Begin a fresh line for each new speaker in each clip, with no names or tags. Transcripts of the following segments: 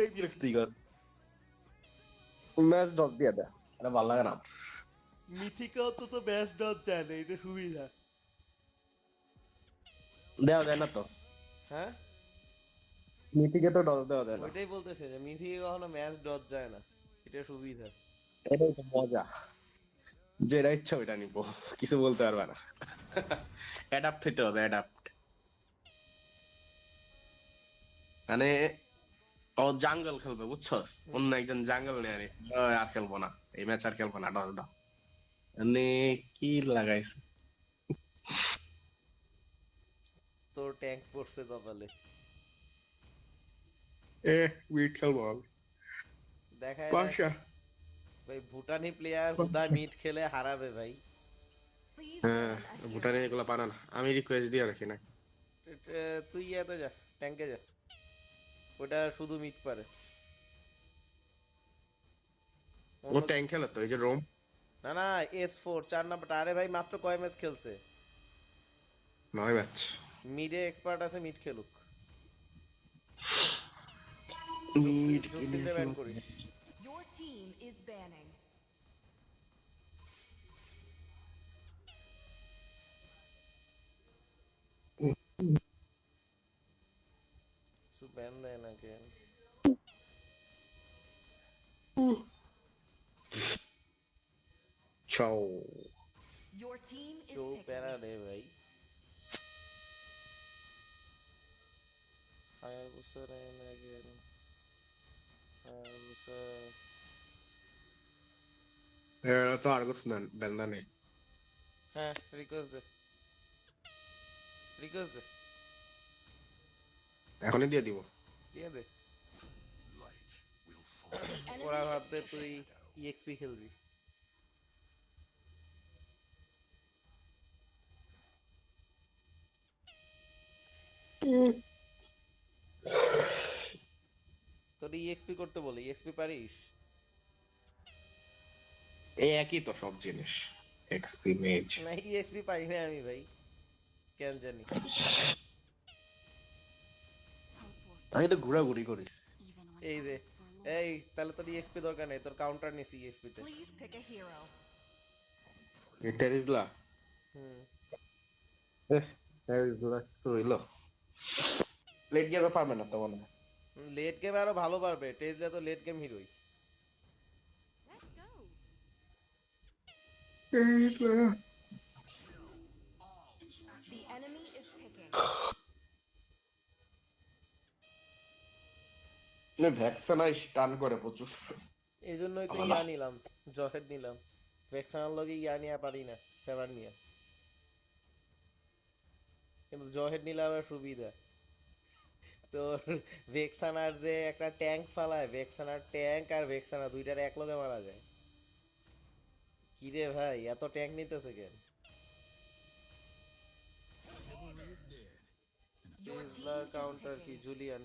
পুরোটাই বিরক্তিকর match dot দিয়ে দেয় এটা ভালো লাগে না।
মিথিকা অন্তত ম্যাচ ডট যায় না এটা সুবিধা।
দেওয়া যায় না তো।
হ্যাঁ?
মিথিকে তো ডট দেওয়া যায় না।
ওইটাই বলতেছে যে মিথিকা কখনো ম্যাচ ডট যায় না এটা সুবিধা।
এটাই তো মজা। যেটা ইচ্ছা ওইটা নিব কিছু বলতে পারবে না। অ্যাডাপ্ট হইতে হবে অ্যাডাপ্ট মানে ও জাঙ্গল খেলবে বুঝছস? অন্য একজন জাঙ্গল নিয়ে আনি। আর খেলব না। এই ম্যাচ আর খেলব না দশ দাও। মানে কি লাগাইছে?
তোর ট্যাঙ্ক পড়ছে কপালে।
এ উইট খেলব আমি।
দেখায়
পাশা।
ভাই ভুটানি প্লেয়ার হুদা মিট খেলে হারাবে ভাই।
হ্যাঁ ভুটানে এগুলো পানা না আমি রিকোয়েস্ট দিয়ে রাখি না
তুই ইয়াতে যা ট্যাঙ্কে যা। ওটা শুধু মিট পারে।
ও ট্যাঙ্ক খেলে তো এই যে রোম?
না না এস ফোর চার নাম্বারটা আরে ভাই মাত্র কয় ম্যাচ খেলছে?
নয় ম্যাচ
মিডে এক্সপার্ট আছে মিড খেলুক।
মিড
জুক্সিনটা ব্যান করি।
Your team is banning.
কিছু ব্যান দেয় না কেন
চাও
Your team is
চৌ
picking.
প্যারা রে ভাই হায়াবুসা রেন again হায়াবুসা
এটা তো আর কিছু না বেন্দা নেই
হ্যাঁ রিকোয়েস্ট দে রিকোয়েস্ট দে
এখনই দিয়ে দিব
দে
Enemy
ওরা ভাববে. তুই ইএক্সপি খেলবি তোর ইএক্সপি করতে বলে ইএক্সপি পারিস
এই একই তো সব জিনিস এক্সপি মেজ
না ইএক্সপি পারি না আমি ভাই কেন জানি
আমি তো ঘোরাঘুরি করি
এই যে. এই তাহলে তোর ইএক্সপি দরকার নেই তোর কাউন্টার নিছি ইএক্সপি তে।
A hero.
এই টেরিজলা।
হুম।
টেরিজলা হইল। লেট গেমে পারবে না তো মনে হয়।
লেট গেম আরও ভালো পারবে টেজলা তো লেট গেম হিরোই
Let's
ভ্যাকসিনাই টান করে প্রচুর।
এই জন্যই তো ইয়া নিলাম জহেড নিলাম। ভেক্সানার লগে ইয়া নিয়ে পারি না সেভার নিয়ে। কিন্তু জহেড নিলে সুবিধা। তোর ভেক্সানার যে একটা ট্যাঙ্ক ফালায় ভেক্সানার ট্যাঙ্ক আর ভেক্সানা দুইটার এক লগে মারা যায়। কিরে ভাই এত ট্যাঙ্ক নিতেছে কেন? কাউন্টার কি জুলিয়ান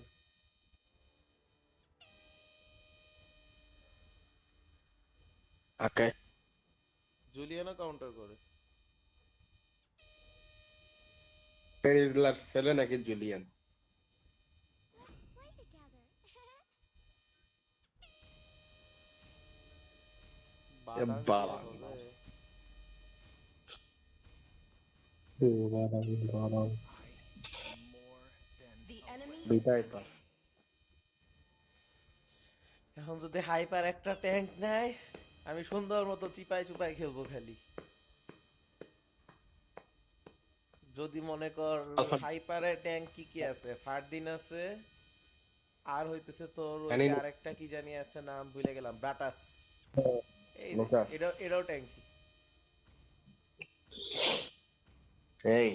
ওকে
জুলিয়ানও কাউন্টার করে।
টেরিজলার ছেলে নাকি জুলিয়ান?
এখন যদি হাইপার একটা ট্যাঙ্ক নেয় আমি সুন্দর মতো চিপাই চুপাই খেলব খালি। যদি মনে কর। হাইপারের ট্যাঙ্ক কি কি আছে? ফারদিন আছে আর হইতেছে তোর ওই। আরেকটা কি জানি আছে নাম ভুলে গেলাম ব্রাটাস। এই এটাও এটাও ট্যাঙ্কি।
এই।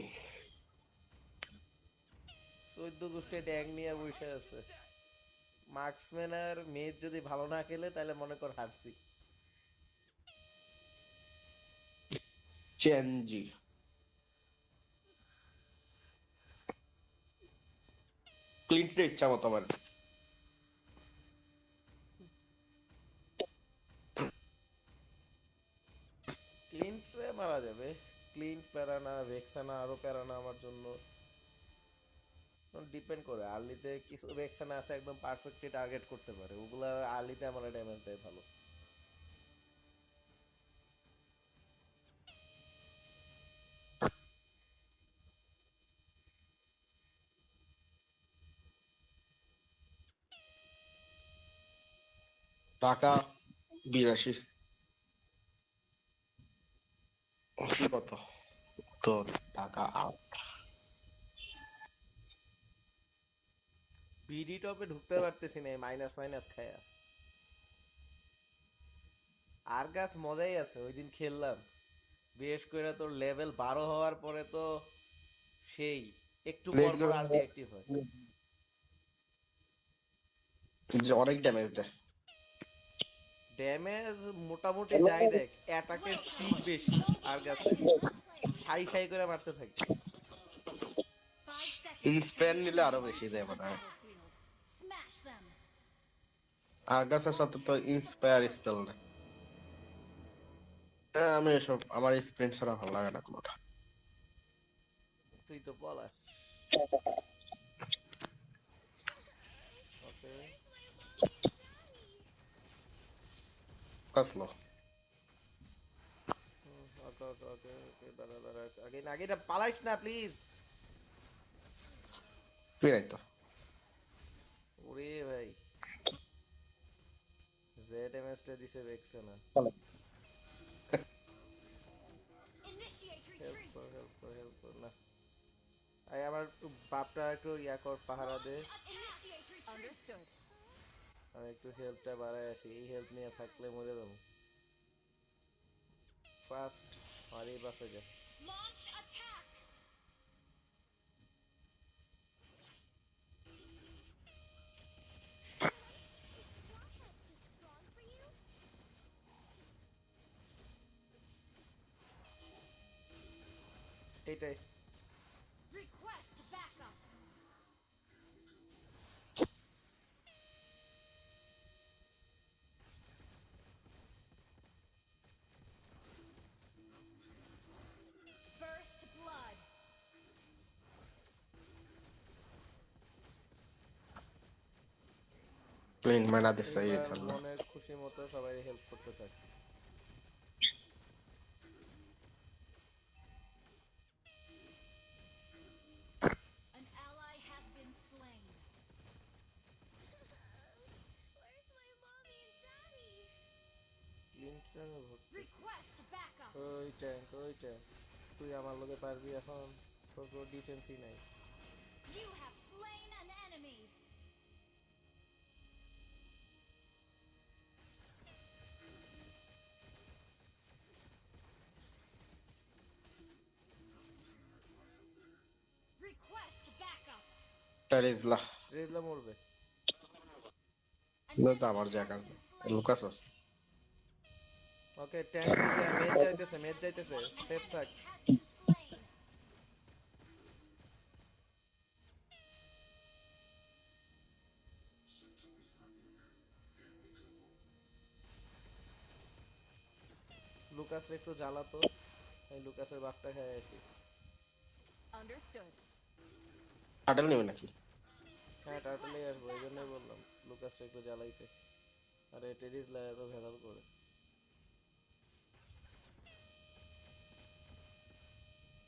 চোদ্দ গোষ্ঠী ট্যাঙ্ক নিয়ে বসে আছে। মার্কসম্যান আর মেজ যদি ভালো না খেলে তাহলে মনে কর হারছি।
চেনজি ক্লিনটের ইচ্ছা মতো আমার।
ক্লিন মারা যাবে। ক্লিন প্যারানা ভেক্সানা আরও প্যারানা আমার জন্য। ডিপেন্ড করে, আর্লিতে কিছু ভেক্সানা আছে, একদম পারফেক্টলি টার্গেট করতে পারে। ওগুলা আর্লিতে আমার ড্যামেজ দেয় ভালো।
টাকা বিরাশি। কত? তো টাকা আউট
বিডি টপে ঢুকতে পারতেছি না মাইনাস মাইনাস খায়া। আর গাছ মজাই আছে ওই দিন খেললাম। বিশেষ করে তোর লেভেল বারো হওয়ার পরে তো সেই একটু পর পর আলটি অ্যাক্টিভ হয়।
অনেক ড্যামেজ দেয়।
ড্যামেজ মোটামুটি যাই দেখ অ্যাটাকের স্পিড বেশি আর গাছে সাই সাই করে মারতে থাকে.
ইন্সপায়ার নিলে আরও বেশি দেয় মনে হয়. আর গাছের সাথে তো ইন্সপায়ার স্পেল আহ, আমি এসব আমার স্প্রিন্ট ছাড়া ভালো লাগে না কোনোটা
তুই তো বলা ওকে
কাসলো
ওকে ওকে ওকে ওকে দাঁড়া দাঁড়া আগে না আগে এটা পালাইস না প্লিজ
ফিরাই তো।
ওরে ভাই। জেড এমএসটা দিছে দেখছে না। হেল্প হেল্প হেল্প না। আই আমার একটু বাপটা একটু ইয়া কর পাহারা দে. আমি একটু হেল্পটা বাড়াই আসি। এই হেল্প নিয়ে থাকলে মরে যাব। ফার্স্ট আর বাপে যা? এইটাই।
প্লেন মাইনা দিচ্ছে এই
এবার খুশি মতো সবাই হেল্প করতে থাকে. ওই ট্যাঙ্ক ওই ট্যাঙ্ক তুই আমার লোকে পারবি এখন? তোর কোনো ডিফেন্সই নাই।
প্যারিজলা
রেজলা মরবে
না তো আমার যা কাজ
been slain.
ওকে ট্যাঙ্ক মেজ যাইতেছে মেজ যাইতেছে সেফ থাক. লুকাস একটু জ্বালাতো এই লুকাসের বাপটা খায় আসি
Understood.
কাটেল নেবে নাকি
হ্যাঁ টার্টলেই আসবো এই জন্যই বললাম লুকাস একটু জ্বালাইতে আরে টেরিস লাইভ ভেজাল করে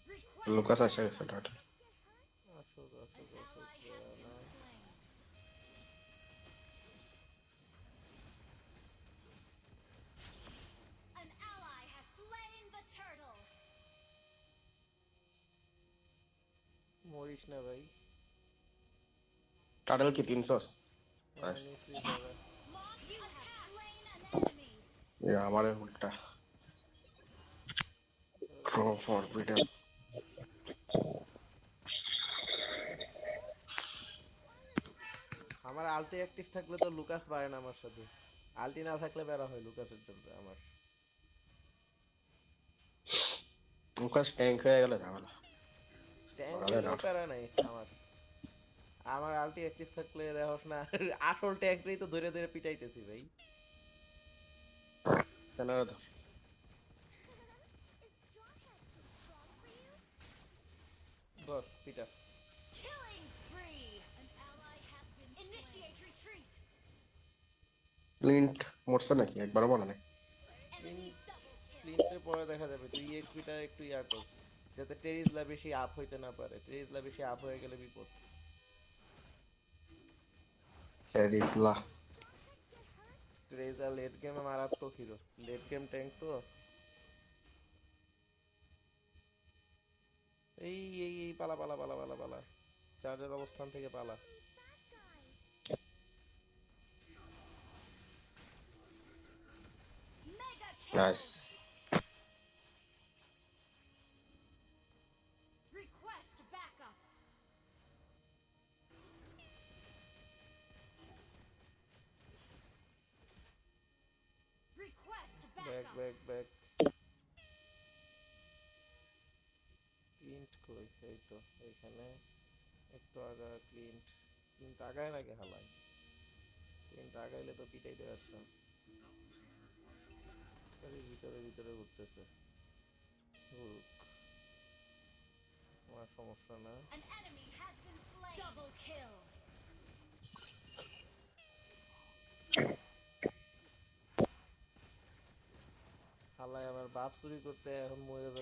Request
লুকাস আসে গেছে টাটা
আসুক আসুক
An
আসুক
ally has
না
been slain. An ally has slain the turtle.
Morris না ভাই
Nice.
নিশ্চয়ই যাবে।
Launch you have slain an enemy.
আমার
আলটি অ্যাক্টিভ থাকলে তো লুকাস পারে না আমার সাথে আলটি না থাকলে বেড়া হয় লুকাসের জন্য আমার
লুকাস ট্যাঙ্ক হয়ে গেলে ঝামেলা
ট্যাঙ্ক। প্যারা নাই আমার আমার আলটি অ্যাক্টিভ থাকলে দেখোস না। আসল ট্যাঙ্কটাই তো ধরে ধরে পিটাইতেছি ভাই।
মরছে নাকি? নাই।
পরে দেখা যাবে। তুই একটু বেশি আপ হইতে না পারে। বেশি আপ হয়ে গেলে বিপদ।
টেরিসলা
টেরিজলা লেট গেমে মারাত্মক হিরো লেট গেম ট্যাঙ্ক তো। এই এই এই পালা পালা পালা পালা পালা। চার্জের অবস্থান থেকে পালা।
নাইস
তো এইখানে একটু আগা ক্লিন্ট ক্লিন্ট আগায় নাকি হালাই ক্লিন্ট আগাইলে তো পিটাইতে পারতাম ভিতরে ভিতরে ঘুরতেছে। ঘুরুক। আমার সমস্যা না. হালাই আমার বাপ চুরি করতে এখন মরে যাবে।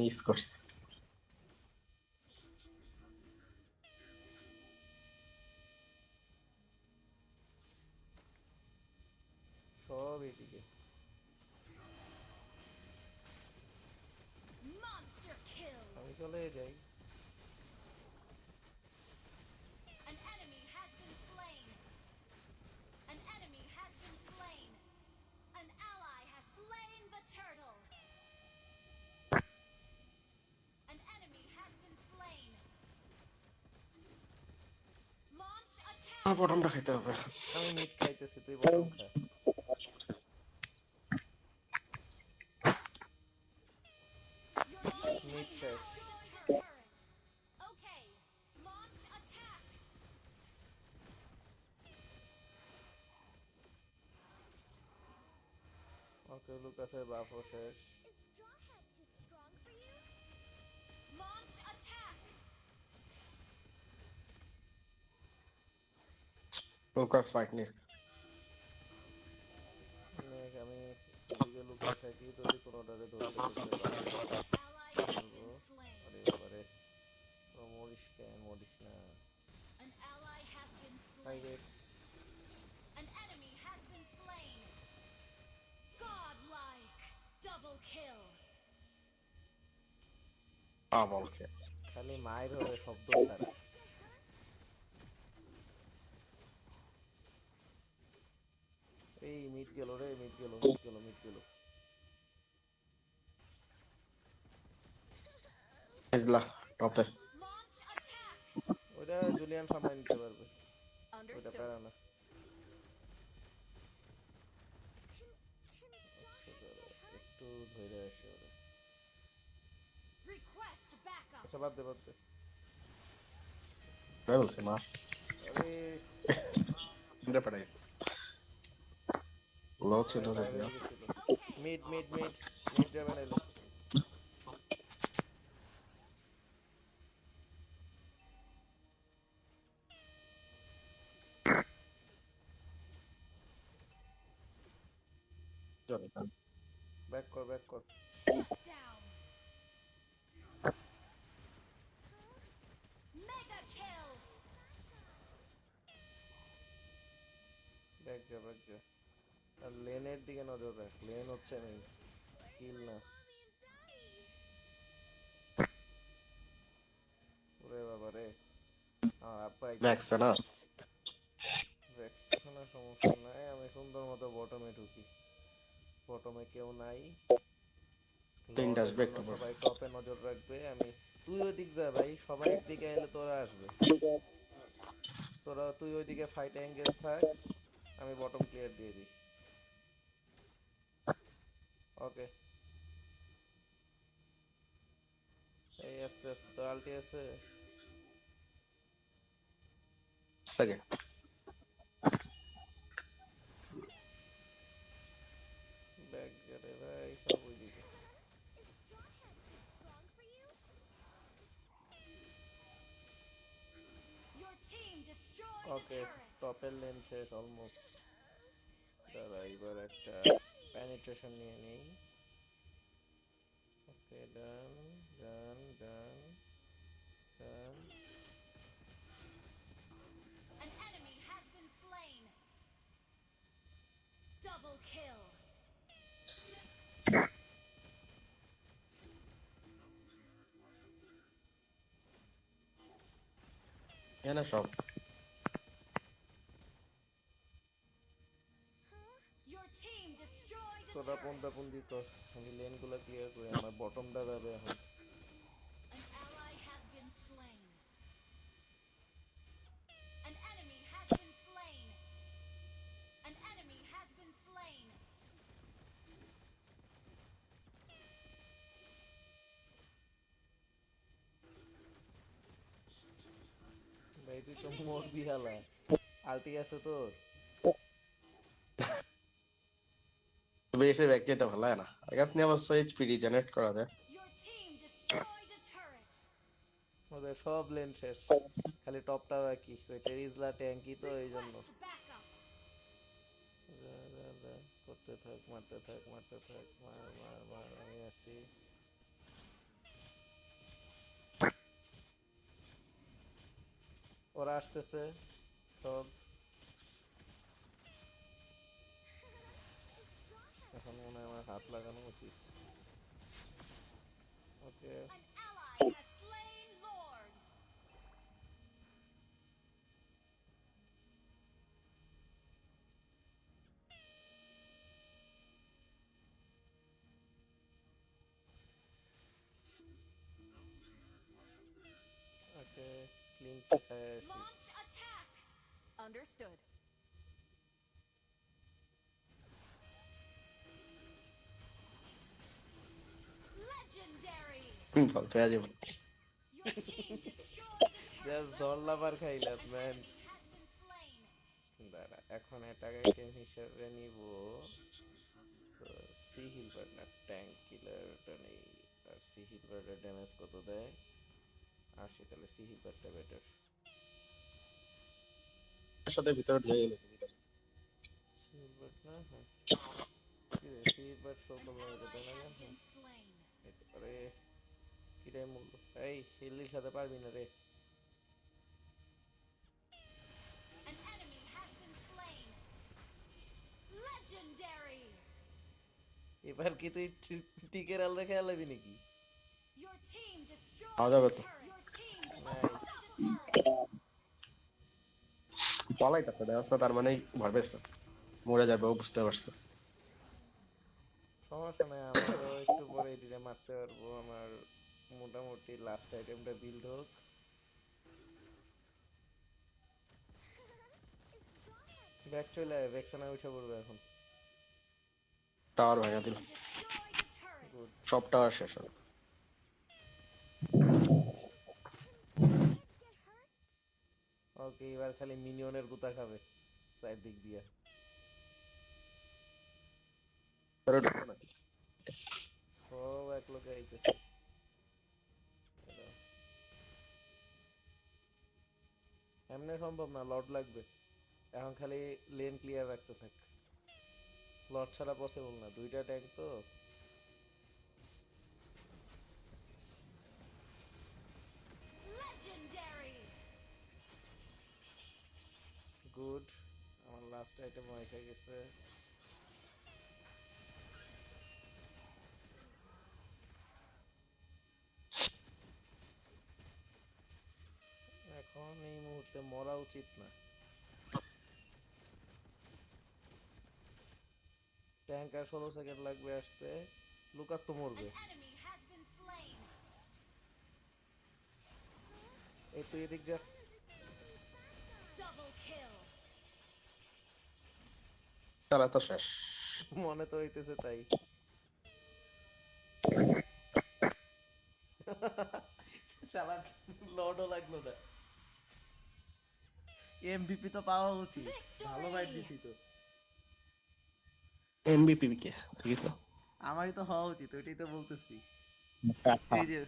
মিস করছে
attack.
বটমটা খাইতে হবে
আমি মিট খাইতেছি তুই বরং খা
Your team
Mid
has
check.
destroyed her turret. Okay. Launch attack.
ওকে লুকাসের বাপও শেষ
লুকাস ফাইট নিস
অনেক আমি এদিকে লুকায় থাকি যদি কোনোটারে ধরতে ধরতে পারি
Ally has been slain.
আরে বাবারে ও মরিস কেন মরিস না
An ally has been
high
slain.
Rex
An enemy has been slain. Godlike. Double kill.
আবার খে
খালি মায়ের হবে শব্দ ছাড়া এই মিট গেল রে মিট গেল মিট গেল মিট গেল।
ইজলা টপে.
ওইটা জুলিয়ান সামনে নিতে পারবে।
Understood.
প্যারা না। আচ্ছা, একটু ধরে আসে ওরা। আচ্ছা বাদ দে বাদ দে।
বলছি মা
আরে
এটা পাঠাইছে লো ছিল
বাইরে
যদিও
গেছিল
Okay.
Mid mid mid mid যাবে নাইলে ব্যাক কর ব্যাক আর লেনের দিকে নজর রাখ। লেন হচ্ছে নেই কিল না।
daddy?
পাই
দেখছে না?
কোনো সমস্যা নাই। আমি সুন্দর মতো বটমে ঢুকি। বটমে কেউ নাই।
তিনটা আসবে একটু
সবাই টপে নজর রাখবে। আমি তুই ওইদিক যা ভাই। সবাই একদিকে এলে তোরা আসবে। তোরা তুই ওইদিকে ফাইট এঙ্গেজ থাক। আমি বটম ক্লিয়ার দিয়ে দিই। ওকে এই আস্তে আস্তে তোর আলটি আছে
সেকেন্ড
ব্যাগ গেলে ভাই সব ওইদিকে
Your team destroyed
okay
the turret.
টপের লেন শেষ অলমোস্ট দাঁড়া এবার একটা প্যানিট্রেশন নিয়ে নেই ওকে ডান ডান ডান ডান
An enemy has been slain. Double kill.
এনে সব
পন্দাপন্দি কর আমি লেনগুলো ক্লিয়ার করি আমার বটমটা যাবে এখন
An ally has been slain. An enemy has been slain. An enemy has been slain.
ভাই তুই তো
Initiate
মরবি হালা
retreat.
আলটি আছে তোর
বেশি ব্যাগ যেতে ভালো হয় না? আর কাছে নিয়ে অবশ্য এইচপি রিজেনারেট করা যায়.
ওদের সব লেন শেষ। খালি টপটা বাকি। ওই টেরিজলা ট্যাঙ্কি তো এই জন্য করতে থাক মারতে থাক মারতে থাক মার মার মার আমি ওরা আসতেছে সব। আর খাইলাম ম্যান
has been slain.
দাঁড়া এখন এটাকে আইটেম হিসেবে নিব তো সি ট্যাঙ্ক কিলারটা নেই আর সি ড্যামেজ কত দেয় তাহলে সি বেটার
সাথে ভিতরে ঢুকে গেলে
হ্যাঁ। হ্যাঁ। এই হিল্লির সাথে পারবি না রে. এবার কি তুই টিকের আল রেখে আলাবি নাকি?
যাবে তো। তাকে দেওয়া তার মানে ভয় পেয়েছে মরে যাবে ও বুঝতে পারছে।
সমস্যা নাই আমারও একটু পরে এদিকে মারতে পারব। আমার মোটামুটি লাস্ট আইটেমটা বিল্ড হোক। ব্যাক চলে আয় ভ্যাকসিনা উঠে পড়বে এখন।
টাওয়ার ভেঙে দিল সব টাওয়ার শেষ হলো
ওকে এবার খালি মিনিয়নের গুতা খাবে সাইড দিক দিয়ে এক লোকে আইতেছে। এমনি সম্ভব না লর্ড লাগবে। এখন খালি লেন ক্লিয়ার রাখতে থাক। লর্ড ছাড়া পসিবল না। দুইটা ট্যাঙ্ক তো। গুড আমার লাস্ট আইটেম হয়ে গেছে। এখন এই মুহূর্তে মরা উচিত না। ট্যাঙ্ক আর ষোলো সেকেন্ড লাগবে আসতে। লুকাস তো মরবে. এই তুই এদিক যা।
তারা তো শেষ।
মনে তো হইতেছে তাই। শালা লডও লাগল না। এমভিপি তো পাওয়া উচিত। ভালো বাইট দিছি তো।
এমবিপি কে? ঠিক আছে
আমারই তো হওয়া উচিত ওইটাই তো বলতেছি। এই যে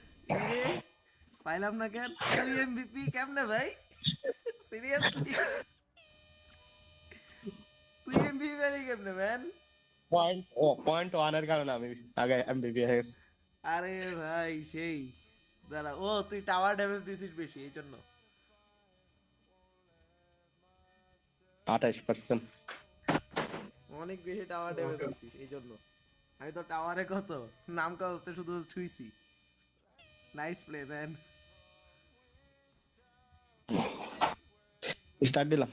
পাইলাম না কেন? তুই এমভিপি কেমনে ভাই? সিরিয়াসলি তুই পেলি কেমনে ম্যান
পয়েন্ট পয়েন্ট ওয়ানের কারণে আমি আগে এমবিপি হয়ে গেছি
আরে ভাই সেই দাঁড়া ও তুই টাওয়ার ড্যামেজ দিছিস বেশি এই জন্য
আঠাইশ পার্সেন্ট
অনেক বেশি টাওয়ার ড্যামেজ দিছিস এই জন্য। আমি তো টাওয়ারে কত? নাম কাজতে শুধু ছুঁইছি। নাইস প্লে ম্যান
স্টার্ট দিলাম।